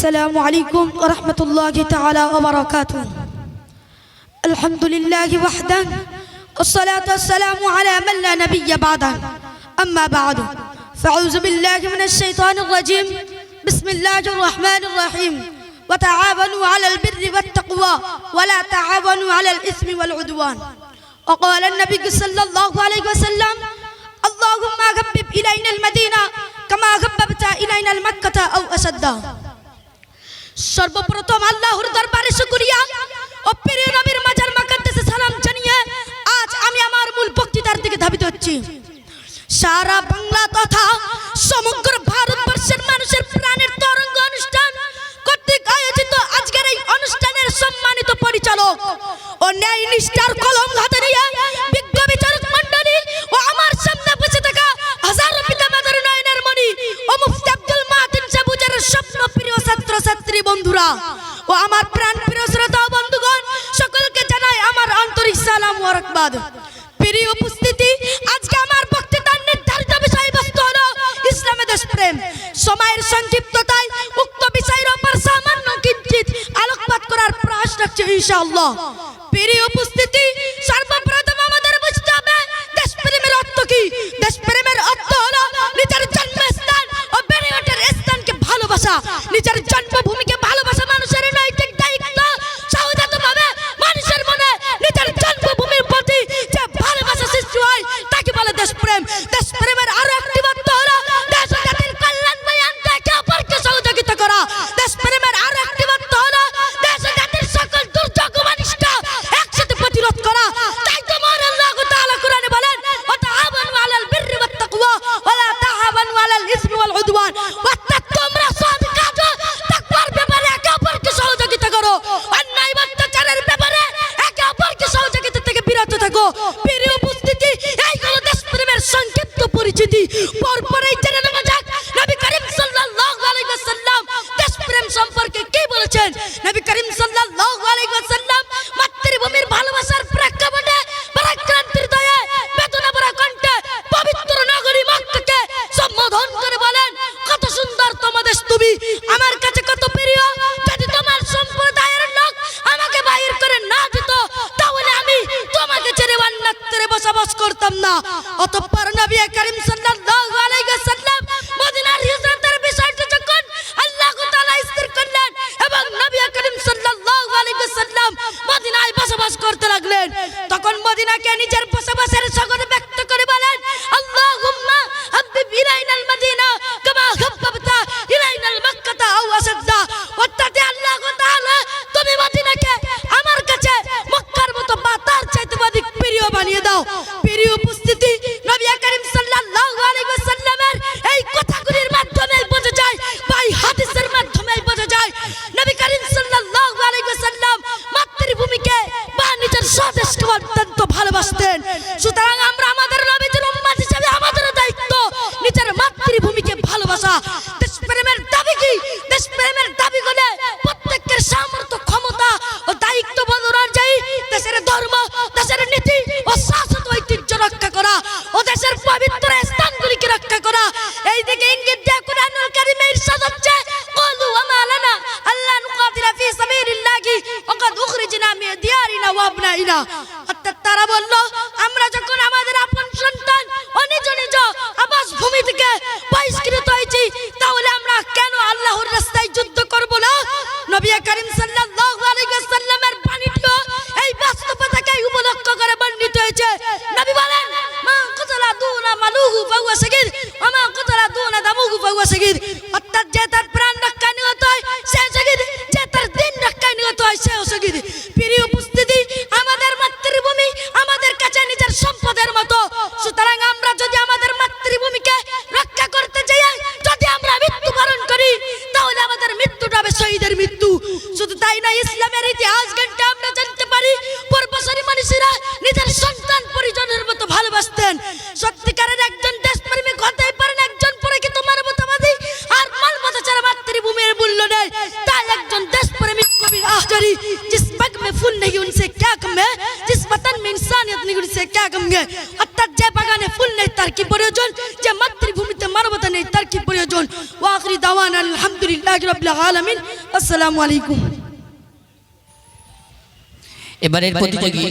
السلام عليكم ورحمة الله تعالى وبركاته. الحمد لله وحده والصلاة والسلام على من لا نبي بعده. أما بعد فأعوذ بالله من الشيطان الرجيم. بسم الله الرحمن الرحيم. وتعاونوا على البر والتقوى ولا تعاونوا على الإثم والعدوان. وقال النبي صلى الله عليه وسلم اللهم حبب إلينا المدينة كما حببت إلينا المكة أو أشد সর্বপ্রথম আল্লাহর দরবারে শুকরিয়া। ও প্রিয় নবীর মাজার মাকাদ্দেসে সালাম জানিয়ে আজ আমি আমার মূল বক্তৃতার দিকে ধাবিত হচ্ছি। সারা বাংলা তথা সমগ্র ভারতবর্ষের মানুষের প্রাণের তরঙ্গ অনুষ্ঠান কর্তৃক আয়োজিত আজকের এই অনুষ্ঠানের সম্মানিত পরিচালক ও ন্যায় নিষ্ঠার ও আমার প্রাণ প্রিয় শ্রোতা বন্ধুগণ, সকলকে জানাই আমার আন্তরিক সালাম ও রাখবাদ প্রিয় উপস্থিতি, আজকে আমার বক্তৃতার নির্ধারিত বিষয়বস্তু হলো ইসলামে দেশপ্রেম। সময়ের সংক্ষিপ্ততায় উক্ত বিষয়ের উপর সামান্য কিঞ্চিত আলোকপাত করার প্রয়াস রাখছি ইনশাআল্লাহ। প্রিয় উপস্থিতি, সর্বপ্রথম পরপরই জেনে নেওয়া যাক, নবী করিম সাল্লাল্লাহু আলাইহি ওয়াসাল্লাম দেশপ্রেম সম্পর্কে কি বলেছেন? নবী করিম সাল্লাল্লাহু আলাইহি ওয়াসাল্লাম মাতৃভূমির ভালোবাসার প্রেক্ষাপটে পরাক্রান্তির দয়ে বেদনা ভরা কণ্ঠে পবিত্র নগরী মক্কাকে সম্বোধন করে বলেন, কত সুন্দর তোমাদের তুমি। আমার কাছে কত প্রিয়। যদি তোমার সম্প্রদায়ের লোক আমাকে বাহির করে না দিত, তাহলে আমি তোমাকে ছেড়ে অন্যত্রে বসবাস করতাম না। অতঃপর নবী করিম সাল্লাল্লাহু করতে লাগলেন। তখন মদিনাকে নিজের বসবাসের সকল ব্যক্ত স্বদেশকে অত্যন্ত ভালোবাসতেন। সুতরাং ওয়া আবনাইনা অর্থাৎ তারা বলল, আমরা যখন আমাদের আপন সন্তান ও নিজ আবাস ভূমি থেকে বহিষ্কৃত হয়েছি, তাহলে আমরা কেন আল্লাহর রাস্তায় যুদ্ধ করব না? নবী করিম সাল্লাল্লাহু আলাইহি ওয়াসাল্লামের বাণীটিও এই বাস্তবতাকে উপলক্ষ করে বর্ণিত হয়েছে। নবী বলেন, মা কুতলা দুনা মালুহু ফাহুয়া শাগীর ওয়া মা দুনা দামুহু ফাহুয়া শাগীর কবি আহজারি जिस पग में फूल नहीं उनसे क्या कम है जिस वतन में इंसानियत नहीं उनसे क्या कम है অর্থাৎ যে বাগানে ফুল নেই তার কি প্রয়োজন যে মাতৃভূমিতে মানবতা নেই তার কি প্রয়োজন ওয়াখরি দাওয়ান আলহামদুলিল্লাহ আলহামদুলিল্লাহ রবিল আলমিন আসসালামু আলাইকুম এবারের প্রতিযোগী